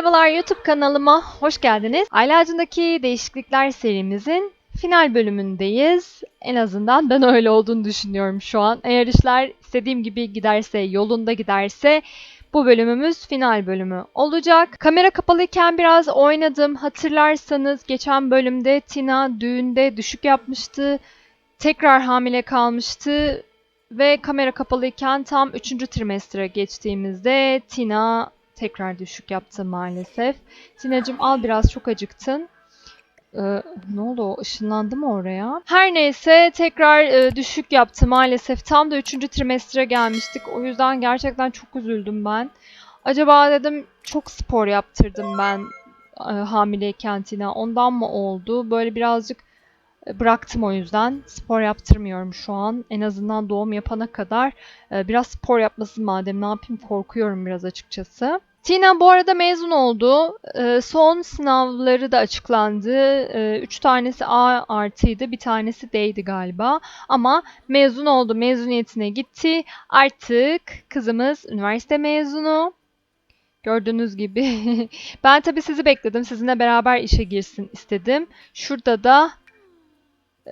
Merhabalar YouTube kanalıma hoş geldiniz. Aile Ağacı'ndaki değişiklikler serimizin final bölümündeyiz. En azından ben öyle olduğunu düşünüyorum şu an. Eğer işler istediğim gibi giderse, yolunda giderse bu bölümümüz final bölümü olacak. Kamera kapalıyken biraz oynadım. Hatırlarsanız geçen bölümde Tina düğünde düşük yapmıştı. Tekrar hamile kalmıştı ve kamera kapalıyken tam 3. trimestre geçtiğimizde Tina tekrar düşük yaptı maalesef. Tina'cığım al biraz çok acıktın. Ee, ne oldu o? Işınlandı mı oraya? Her neyse tekrar e, düşük yaptı maalesef. Tam da 3. trimestre gelmiştik. O yüzden gerçekten çok üzüldüm ben. Acaba dedim çok spor yaptırdım ben e, hamileyken Tina. Ondan mı oldu? Böyle birazcık e, bıraktım o yüzden. Spor yaptırmıyorum şu an. En azından doğum yapana kadar e, biraz spor yapmasın madem ne yapayım korkuyorum biraz açıkçası. Tina bu arada mezun oldu. E, son sınavları da açıklandı. E, üç tanesi A artıydı, bir tanesi D'ydi galiba. Ama mezun oldu, mezuniyetine gitti. Artık kızımız üniversite mezunu. Gördüğünüz gibi. ben tabii sizi bekledim. Sizinle beraber işe girsin istedim. Şurada da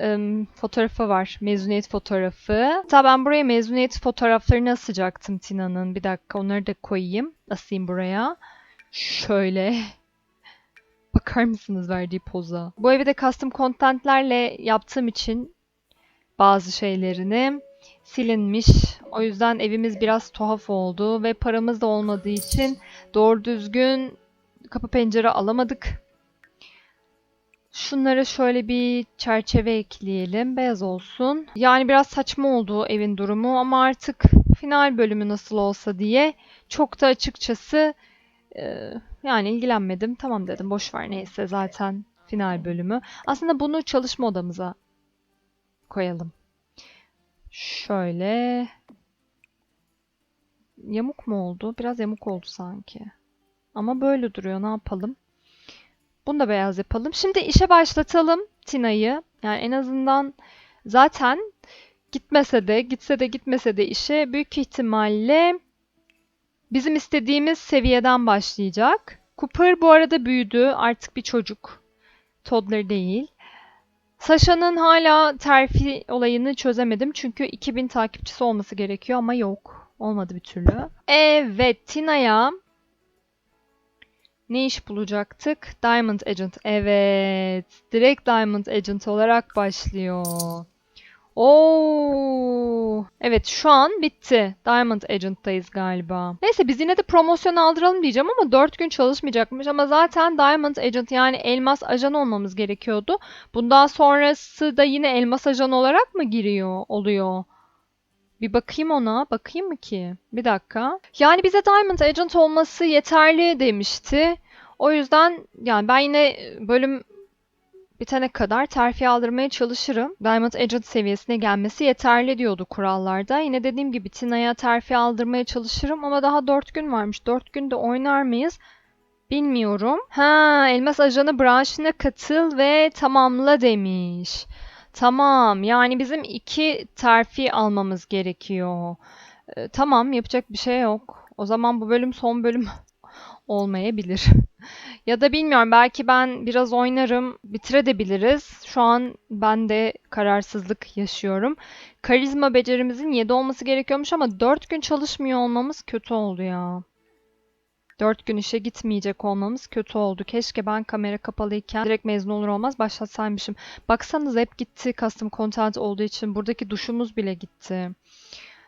ım, fotoğrafı var. Mezuniyet fotoğrafı. Hatta ben buraya mezuniyet fotoğraflarını asacaktım Tina'nın. Bir dakika onları da koyayım. Asayım buraya. Şöyle. Bakar mısınız verdiği poza? Bu evi de custom contentlerle yaptığım için bazı şeylerini silinmiş. O yüzden evimiz biraz tuhaf oldu ve paramız da olmadığı için doğru düzgün kapı pencere alamadık. Şunlara şöyle bir çerçeve ekleyelim. Beyaz olsun. Yani biraz saçma oldu evin durumu ama artık final bölümü nasıl olsa diye çok da açıkçası e, yani ilgilenmedim. Tamam dedim boş ver neyse zaten final bölümü. Aslında bunu çalışma odamıza koyalım. Şöyle yamuk mu oldu? Biraz yamuk oldu sanki. Ama böyle duruyor. Ne yapalım? Bunu da beyaz yapalım. Şimdi işe başlatalım Tina'yı. Yani en azından zaten gitmese de, gitse de gitmese de işe büyük ihtimalle bizim istediğimiz seviyeden başlayacak. Cooper bu arada büyüdü. Artık bir çocuk. Toddler değil. Sasha'nın hala terfi olayını çözemedim. Çünkü 2000 takipçisi olması gerekiyor ama yok. Olmadı bir türlü. Evet, Tina'ya ne iş bulacaktık? Diamond Agent. Evet. Direkt Diamond Agent olarak başlıyor. Oo. Evet şu an bitti. Diamond Agent'tayız galiba. Neyse biz yine de promosyon aldıralım diyeceğim ama 4 gün çalışmayacakmış. Ama zaten Diamond Agent yani elmas ajan olmamız gerekiyordu. Bundan sonrası da yine elmas ajan olarak mı giriyor oluyor? Bir bakayım ona. Bakayım mı ki? Bir dakika. Yani bize Diamond Agent olması yeterli demişti. O yüzden yani ben yine bölüm bitene kadar terfi aldırmaya çalışırım. Diamond Agent seviyesine gelmesi yeterli diyordu kurallarda. Yine dediğim gibi Tina'ya terfi aldırmaya çalışırım ama daha 4 gün varmış. 4 günde oynar mıyız? Bilmiyorum. Ha, Elmas Ajanı branşına katıl ve tamamla demiş. Tamam. Yani bizim iki terfi almamız gerekiyor. Ee, tamam, yapacak bir şey yok. O zaman bu bölüm son bölüm olmayabilir. ya da bilmiyorum belki ben biraz oynarım, bitirebiliriz. Şu an ben de kararsızlık yaşıyorum. Karizma becerimizin 7 olması gerekiyormuş ama 4 gün çalışmıyor olmamız kötü oldu ya. 4 gün işe gitmeyecek olmamız kötü oldu. Keşke ben kamera kapalıyken direkt mezun olur olmaz başlatsaymışım. Baksanız hep gitti custom content olduğu için. Buradaki duşumuz bile gitti.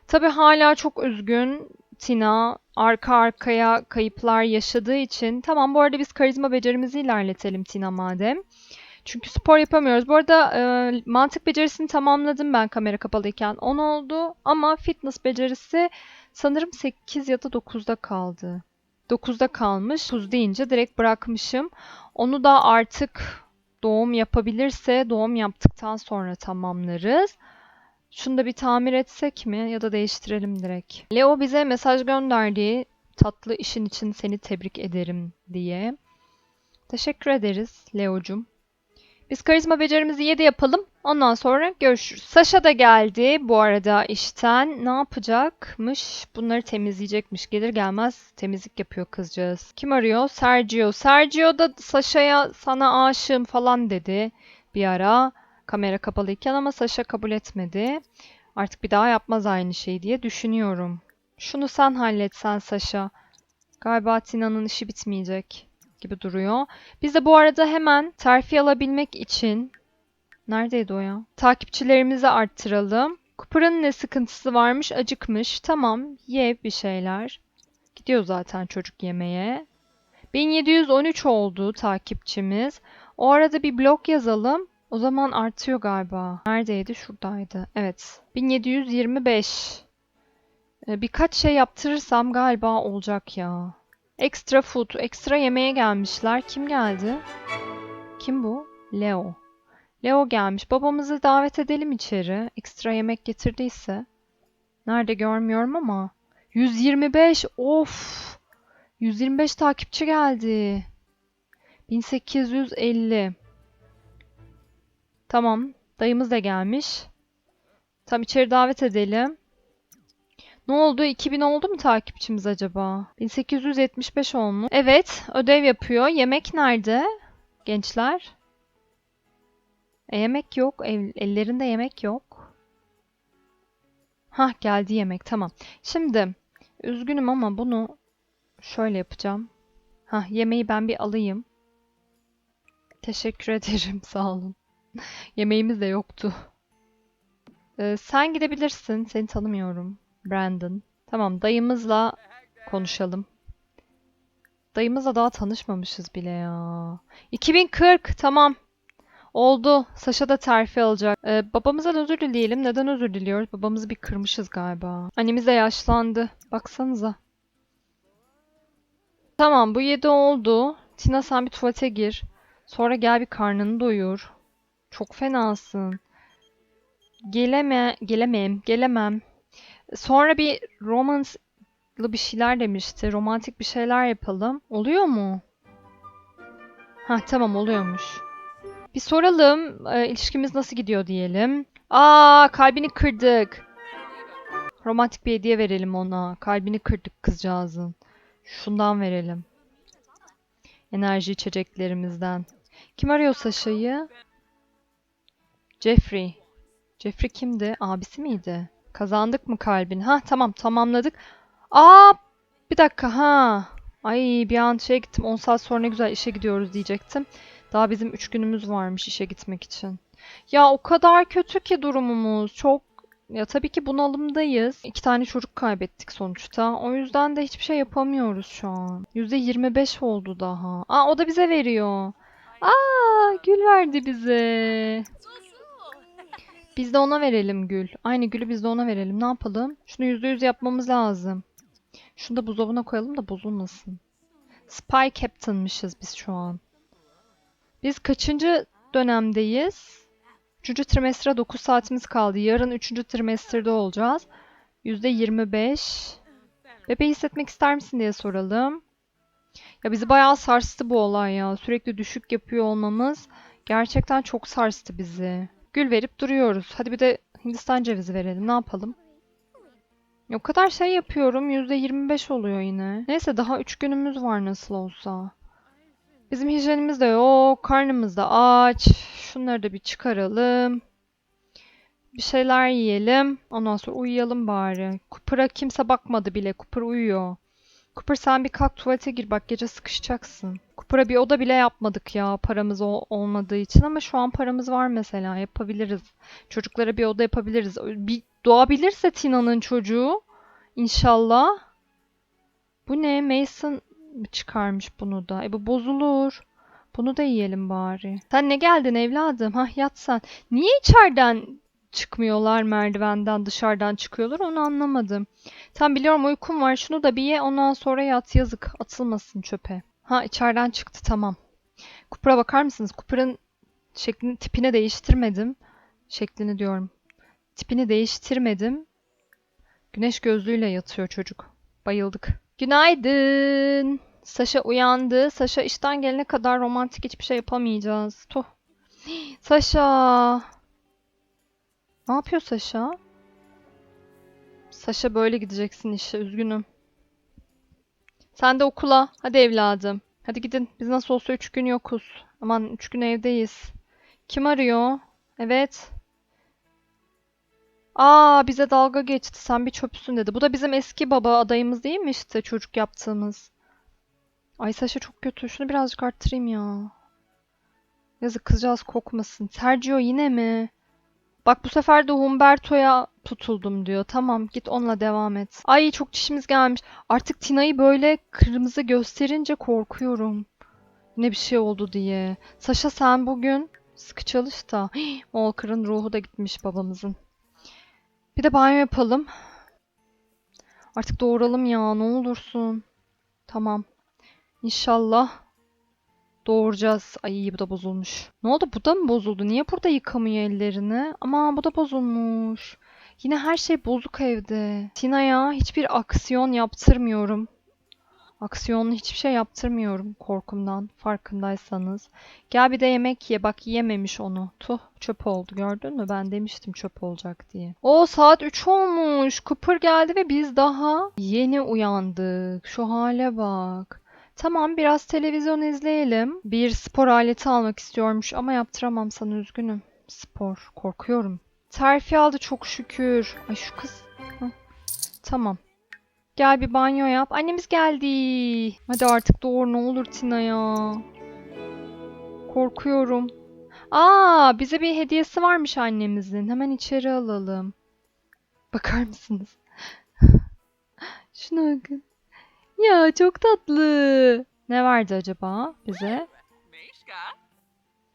Tabi hala çok üzgün. Tina arka arkaya kayıplar yaşadığı için tamam bu arada biz karizma becerimizi ilerletelim Tina madem. Çünkü spor yapamıyoruz. Bu arada e, mantık becerisini tamamladım ben kamera kapalıyken. 10 oldu ama fitness becerisi sanırım 8 ya da 9'da kaldı. 9'da kalmış. 9 deyince direkt bırakmışım. Onu da artık doğum yapabilirse doğum yaptıktan sonra tamamlarız. Şunu da bir tamir etsek mi ya da değiştirelim direkt. Leo bize mesaj gönderdi. Tatlı işin için seni tebrik ederim diye. Teşekkür ederiz Leo'cum. Biz karizma becerimizi 7 yapalım. Ondan sonra görüşürüz. Saşa da geldi bu arada işten. Ne yapacakmış? Bunları temizleyecekmiş. Gelir gelmez temizlik yapıyor kızcağız. Kim arıyor? Sergio. Sergio da Saşa'ya sana aşığım falan dedi bir ara. Kamera kapalıyken ama Saşa kabul etmedi. Artık bir daha yapmaz aynı şeyi diye düşünüyorum. Şunu sen halletsen Saşa. Galiba Tina'nın işi bitmeyecek gibi duruyor. Biz de bu arada hemen terfi alabilmek için neredeydi o ya? Takipçilerimizi arttıralım. Cooper'ın ne sıkıntısı varmış? Acıkmış. Tamam, ye bir şeyler. Gidiyor zaten çocuk yemeye. 1713 oldu takipçimiz. O arada bir blog yazalım. O zaman artıyor galiba. Neredeydi? Şuradaydı. Evet. 1725. Ee, Birkaç şey yaptırırsam galiba olacak ya. Extra food, ekstra yemeğe gelmişler. Kim geldi? Kim bu? Leo. Leo gelmiş. Babamızı davet edelim içeri. Ekstra yemek getirdiyse. Nerede görmüyorum ama. 125. Of. 125 takipçi geldi. 1850. Tamam. Dayımız da gelmiş. Tam içeri davet edelim. Ne oldu? 2000 oldu mu takipçimiz acaba? 1875 olmuş. Evet, ödev yapıyor. Yemek nerede? Gençler. E, yemek yok. El- ellerinde yemek yok. Hah geldi yemek. Tamam. Şimdi üzgünüm ama bunu şöyle yapacağım. Hah yemeği ben bir alayım. Teşekkür ederim. Sağ olun. Yemeğimiz de yoktu. Ee, sen gidebilirsin. Seni tanımıyorum. Brandon. Tamam dayımızla konuşalım. Dayımızla daha tanışmamışız bile ya. 2040 tamam. Oldu. Saşa da terfi alacak. Ee, babamızdan özür dileyelim. Neden özür diliyoruz? Babamızı bir kırmışız galiba. Annemiz de yaşlandı. Baksanıza. Tamam bu 7 oldu. Tina sen bir tuvalete gir. Sonra gel bir karnını doyur. Çok fenasın. Geleme, gelemem, gelemem. Sonra bir romanslı bir şeyler demişti. Romantik bir şeyler yapalım. Oluyor mu? Ha tamam oluyormuş. Bir soralım. e, ilişkimiz nasıl gidiyor diyelim. Aa kalbini kırdık. Romantik bir hediye verelim ona. Kalbini kırdık kızcağızın. Şundan verelim. Enerji içeceklerimizden. Kim arıyor Saşa'yı? Jeffrey. Jeffrey kimdi? Abisi miydi? Kazandık mı kalbini? Ha tamam tamamladık. Aa bir dakika ha. Ay bir an şeye gittim 10 saat sonra ne güzel işe gidiyoruz diyecektim. Daha bizim 3 günümüz varmış işe gitmek için. Ya o kadar kötü ki durumumuz. Çok ya tabii ki bunalımdayız. İki tane çocuk kaybettik sonuçta. O yüzden de hiçbir şey yapamıyoruz şu an. %25 oldu daha. Aa o da bize veriyor. Aa gül verdi bize. Biz de ona verelim gül. Aynı gülü biz de ona verelim. Ne yapalım? Şunu %100 yapmamız lazım. Şunu da buzdolabına koyalım da bozulmasın. Spy Captain'mışız biz şu an. Biz kaçıncı dönemdeyiz? Üçüncü trimestre 9 saatimiz kaldı. Yarın üçüncü trimestrede olacağız. %25. Bebeği hissetmek ister misin diye soralım. Ya bizi bayağı sarstı bu olay ya. Sürekli düşük yapıyor olmamız gerçekten çok sarstı bizi. Gül verip duruyoruz. Hadi bir de Hindistan cevizi verelim. Ne yapalım? O kadar şey yapıyorum. %25 oluyor yine. Neyse daha 3 günümüz var nasıl olsa. Bizim hijyenimiz de yok. Karnımız da aç. Şunları da bir çıkaralım. Bir şeyler yiyelim. Ondan sonra uyuyalım bari. Cooper'a kimse bakmadı bile. Cooper uyuyor. Cooper sen bir kalk tuvalete gir bak gece sıkışacaksın. Cooper'a bir oda bile yapmadık ya paramız ol- olmadığı için ama şu an paramız var mesela yapabiliriz. Çocuklara bir oda yapabiliriz. Bir doğabilirse Tina'nın çocuğu inşallah. Bu ne? Mason mı çıkarmış bunu da? E bu bozulur. Bunu da yiyelim bari. Sen ne geldin evladım? Hah yat sen. Niye içeriden çıkmıyorlar merdivenden dışarıdan çıkıyorlar onu anlamadım. Tam biliyorum uykum var. Şunu da bir ye ondan sonra yat yazık. Atılmasın çöpe. Ha içeriden çıktı tamam. Cooper'a bakar mısınız? Cooper'ın şeklini tipini değiştirmedim. Şeklini diyorum. Tipini değiştirmedim. Güneş gözlüğüyle yatıyor çocuk. Bayıldık. Günaydın. Saşa uyandı. Saşa işten gelene kadar romantik hiçbir şey yapamayacağız. Tuh. Saşa. Ne yapıyor Saşa? Saşa böyle gideceksin işe. Üzgünüm. Sen de okula. Hadi evladım. Hadi gidin. Biz nasıl olsa üç gün yokuz. Aman üç gün evdeyiz. Kim arıyor? Evet. Aa bize dalga geçti. Sen bir çöpsün dedi. Bu da bizim eski baba adayımız değil mi işte çocuk yaptığımız. Ay Saşa çok kötü. Şunu birazcık arttırayım ya. Yazık kızcağız kokmasın. Sergio yine mi? Bak bu sefer de Humberto'ya tutuldum diyor. Tamam git onunla devam et. Ay çok çişimiz gelmiş. Artık Tina'yı böyle kırmızı gösterince korkuyorum. Ne bir şey oldu diye. Saşa sen bugün sıkı çalış da. Hii, Walker'ın ruhu da gitmiş babamızın. Bir de banyo yapalım. Artık doğuralım ya ne olursun. Tamam. İnşallah doğuracağız. Ay bu da bozulmuş. Ne oldu bu da mı bozuldu? Niye burada yıkamıyor ellerini? Aman bu da bozulmuş. Yine her şey bozuk evde. Tina'ya hiçbir aksiyon yaptırmıyorum. Aksiyonlu hiçbir şey yaptırmıyorum korkumdan farkındaysanız. Gel bir de yemek ye. Bak yememiş onu. Tuh çöp oldu gördün mü? Ben demiştim çöp olacak diye. O saat 3 olmuş. Cooper geldi ve biz daha yeni uyandık. Şu hale bak. Tamam biraz televizyon izleyelim. Bir spor aleti almak istiyormuş ama yaptıramam sana üzgünüm. Spor. Korkuyorum. Terfi aldı çok şükür. Ay şu kız. Hah. Tamam. Gel bir banyo yap. Annemiz geldi. Hadi artık doğur ne olur Tina ya. Korkuyorum. Aa, bize bir hediyesi varmış annemizin. Hemen içeri alalım. Bakar mısınız? Şuna bakın. Ya çok tatlı. Ne verdi acaba bize?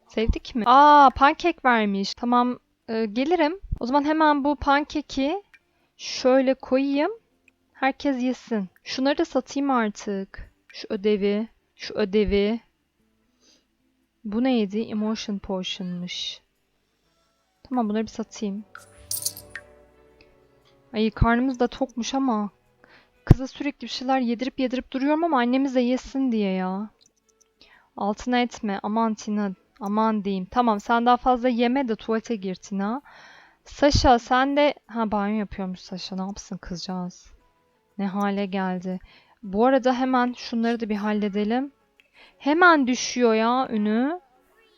Sevdik mi? Aa, pankek vermiş. Tamam, e, gelirim. O zaman hemen bu pankeki şöyle koyayım. Herkes yesin. Şunları da satayım artık. Şu ödevi, şu ödevi. Bu neydi? Emotion Potion'mış. Tamam bunları bir satayım. Ay karnımız da tokmuş ama kıza sürekli bir şeyler yedirip yedirip duruyorum ama annemiz de yesin diye ya. Altına etme. Aman Tina. Aman diyeyim. Tamam sen daha fazla yeme de tuvalete gir Tina. Saşa sen de... Ha banyo yapıyormuş Saşa. Ne yapsın kızcağız? Ne hale geldi. Bu arada hemen şunları da bir halledelim. Hemen düşüyor ya ünü.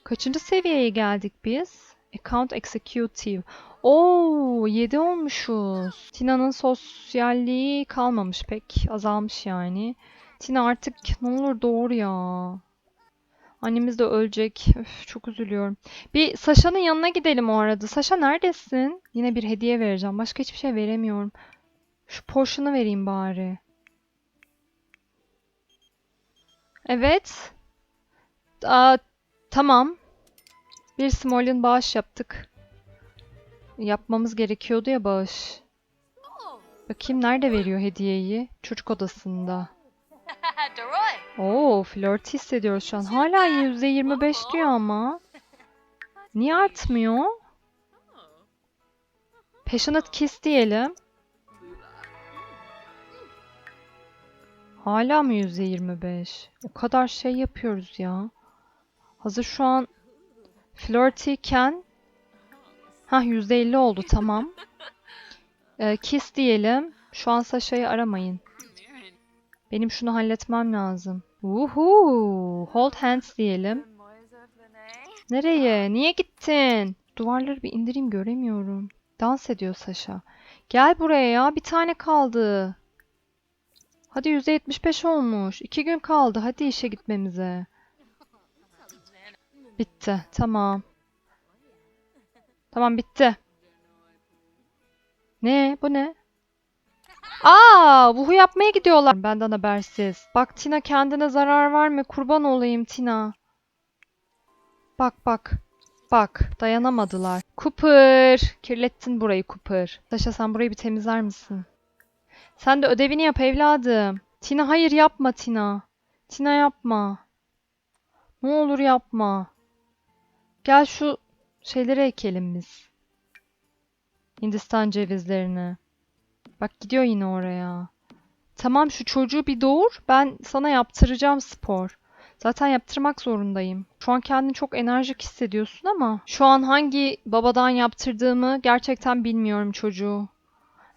Kaçıncı seviyeye geldik biz? Account Executive. Oo, 7 olmuşuz. Tina'nın sosyalliği kalmamış pek. Azalmış yani. Tina artık ne olur doğur ya. Annemiz de ölecek. Öf, çok üzülüyorum. Bir Saşa'nın yanına gidelim o arada. Saşa neredesin? Yine bir hediye vereceğim. Başka hiçbir şey veremiyorum. Şu Porsche'unu vereyim bari. Evet. Aa, tamam. Bir Smolin bağış yaptık. Yapmamız gerekiyordu ya bağış. Bakayım nerede veriyor hediyeyi? Çocuk odasında. Oo, flört hissediyoruz şu an. Hala %25 diyor ama. Niye artmıyor? Passionate kiss diyelim. Hala mı %25? O kadar şey yapıyoruz ya. Hazır şu an flirtyken Hah %50 oldu tamam. Ee, kiss diyelim. Şu an Sasha'yı aramayın. Benim şunu halletmem lazım. Uhu, hold hands diyelim. Nereye? Niye gittin? Duvarları bir indireyim göremiyorum. Dans ediyor Sasha. Gel buraya ya. Bir tane kaldı. Hadi %75 olmuş. İki gün kaldı. Hadi işe gitmemize. Bitti. Tamam. Tamam bitti. Ne? Bu ne? Aa, vuhu yapmaya gidiyorlar. Benden habersiz. Bak Tina kendine zarar verme. Kurban olayım Tina. Bak bak. Bak dayanamadılar. Cooper. Kirlettin burayı Cooper. Saşa sen burayı bir temizler misin? Sen de ödevini yap evladım. Tina hayır yapma Tina. Tina yapma. Ne olur yapma. Gel şu şeyleri ekelim biz. Hindistan cevizlerini. Bak gidiyor yine oraya. Tamam şu çocuğu bir doğur. Ben sana yaptıracağım spor. Zaten yaptırmak zorundayım. Şu an kendini çok enerjik hissediyorsun ama şu an hangi babadan yaptırdığımı gerçekten bilmiyorum çocuğu.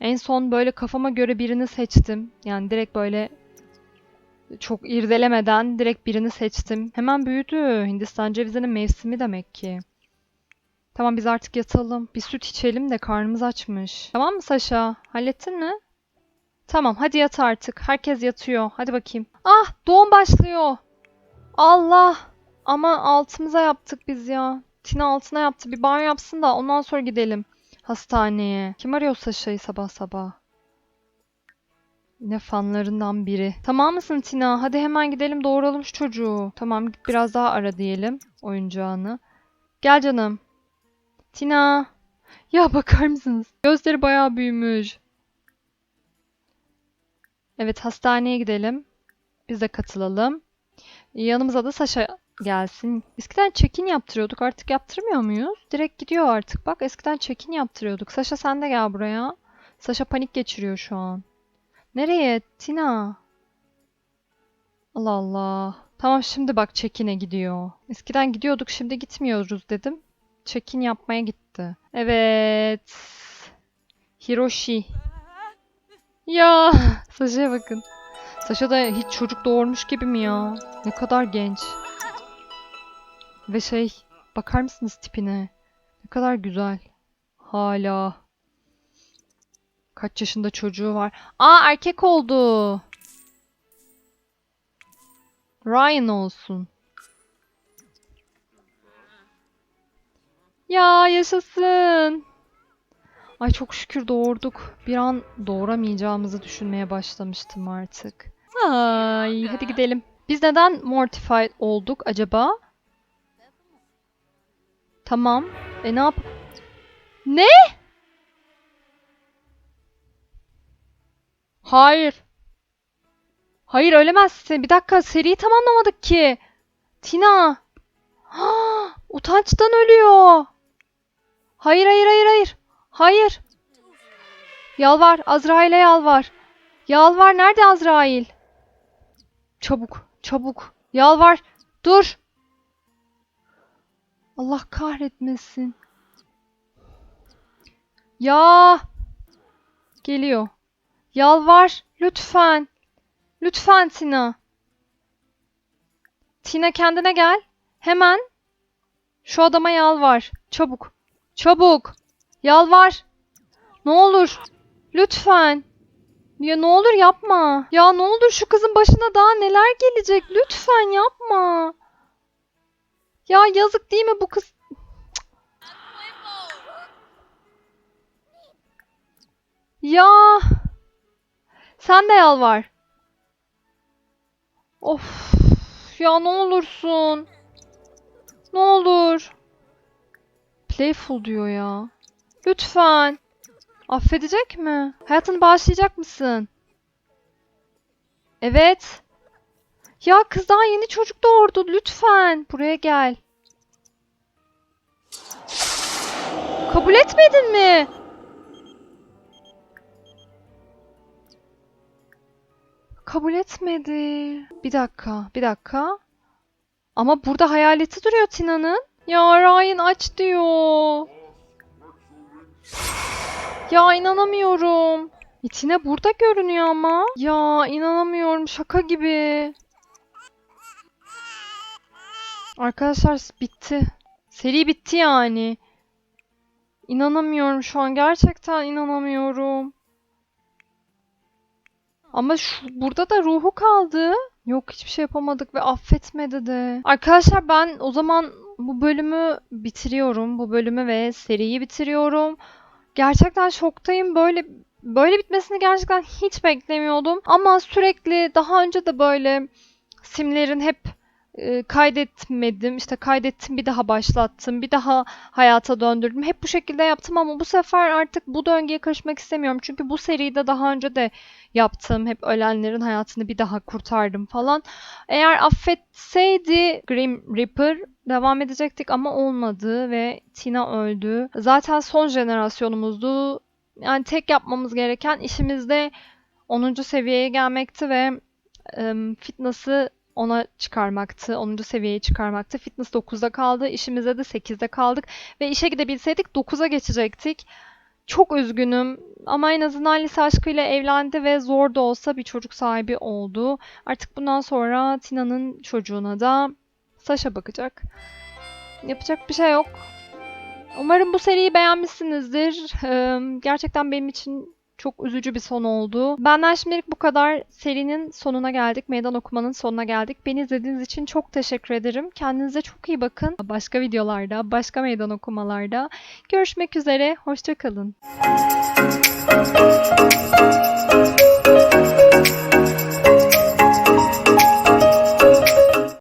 En son böyle kafama göre birini seçtim. Yani direkt böyle çok irdelemeden direkt birini seçtim. Hemen büyüdü. Hindistan cevizinin mevsimi demek ki. Tamam biz artık yatalım. Bir süt içelim de karnımız açmış. Tamam mı Saşa? Hallettin mi? Tamam hadi yat artık. Herkes yatıyor. Hadi bakayım. Ah doğum başlıyor. Allah. Ama altımıza yaptık biz ya. Tina altına yaptı. Bir banyo yapsın da ondan sonra gidelim hastaneye. Kim arıyor Saşa'yı sabah sabah? Ne fanlarından biri. Tamam mısın Tina? Hadi hemen gidelim doğuralım şu çocuğu. Tamam git biraz daha ara diyelim oyuncağını. Gel canım. Tina. Ya bakar mısınız? Gözleri bayağı büyümüş. Evet hastaneye gidelim. Biz de katılalım. Yanımıza da Saşa gelsin. Eskiden check-in yaptırıyorduk. Artık yaptırmıyor muyuz? Direkt gidiyor artık. Bak eskiden check-in yaptırıyorduk. Saşa sen de gel buraya. Saşa panik geçiriyor şu an. Nereye? Tina. Allah Allah. Tamam şimdi bak check-in'e gidiyor. Eskiden gidiyorduk şimdi gitmiyoruz dedim. Check-in yapmaya gitti. Evet. Hiroshi. Ya Saşa'ya bakın. Saşa da hiç çocuk doğurmuş gibi mi ya? Ne kadar genç. Ve şey, bakar mısınız tipine? Ne kadar güzel. Hala. Kaç yaşında çocuğu var? Aa erkek oldu. Ryan olsun. Ya yaşasın. Ay çok şükür doğurduk. Bir an doğuramayacağımızı düşünmeye başlamıştım artık. Ay hadi gidelim. Biz neden mortified olduk acaba? Tamam. E ne yap? Ne? Hayır. Hayır ölemezsin. Bir dakika seriyi tamamlamadık ki. Tina. Utançtan ölüyor. Hayır hayır hayır hayır. Hayır. Yalvar. Azrail'e yalvar. Yalvar. Nerede Azrail? Çabuk. Çabuk. Yalvar. Dur. Allah kahretmesin. Ya. Geliyor. Yalvar. Lütfen. Lütfen Tina. Tina kendine gel. Hemen. Şu adama yalvar. Çabuk. Çabuk. Yalvar. Ne olur. Lütfen. Ya ne olur yapma. Ya ne olur şu kızın başına daha neler gelecek. Lütfen yapma. Ya yazık değil mi bu kız? Ya. Sen de yalvar. Of. Ya ne olursun. Ne olur. Playful diyor ya. Lütfen. Affedecek mi? Hayatını bağışlayacak mısın? Evet. Ya kız daha yeni çocuk doğurdu. Lütfen. Buraya gel. Kabul etmedin mi? Kabul etmedi. Bir dakika, bir dakika. Ama burada hayaleti duruyor Tina'nın. Ya Ryan aç diyor. Ya inanamıyorum. E, Tina burada görünüyor ama. Ya inanamıyorum şaka gibi. Arkadaşlar bitti. Seri bitti yani. İnanamıyorum şu an gerçekten inanamıyorum. Ama şu, burada da ruhu kaldı. Yok hiçbir şey yapamadık ve affetmedi de. Arkadaşlar ben o zaman bu bölümü bitiriyorum. Bu bölümü ve seriyi bitiriyorum. Gerçekten şoktayım. Böyle böyle bitmesini gerçekten hiç beklemiyordum. Ama sürekli daha önce de böyle simlerin hep e, kaydetmedim. İşte kaydettim bir daha başlattım. Bir daha hayata döndürdüm. Hep bu şekilde yaptım ama bu sefer artık bu döngüye karışmak istemiyorum. Çünkü bu seride daha önce de yaptım. Hep ölenlerin hayatını bir daha kurtardım falan. Eğer affetseydi Grim Reaper devam edecektik ama olmadı ve Tina öldü. Zaten son jenerasyonumuzdu. Yani tek yapmamız gereken işimizde 10. seviyeye gelmekti ve em, fitness'ı ona çıkarmaktı. 10. seviyeye çıkarmaktı. Fitness 9'da kaldı. İşimize de 8'de kaldık. Ve işe gidebilseydik 9'a geçecektik. Çok üzgünüm ama en azından lise aşkıyla evlendi ve zor da olsa bir çocuk sahibi oldu. Artık bundan sonra Tina'nın çocuğuna da Sasha bakacak. Yapacak bir şey yok. Umarım bu seriyi beğenmişsinizdir. Ee, gerçekten benim için çok üzücü bir son oldu. Benden şimdilik bu kadar. Serinin sonuna geldik. Meydan okumanın sonuna geldik. Beni izlediğiniz için çok teşekkür ederim. Kendinize çok iyi bakın. Başka videolarda, başka meydan okumalarda görüşmek üzere. Hoşçakalın.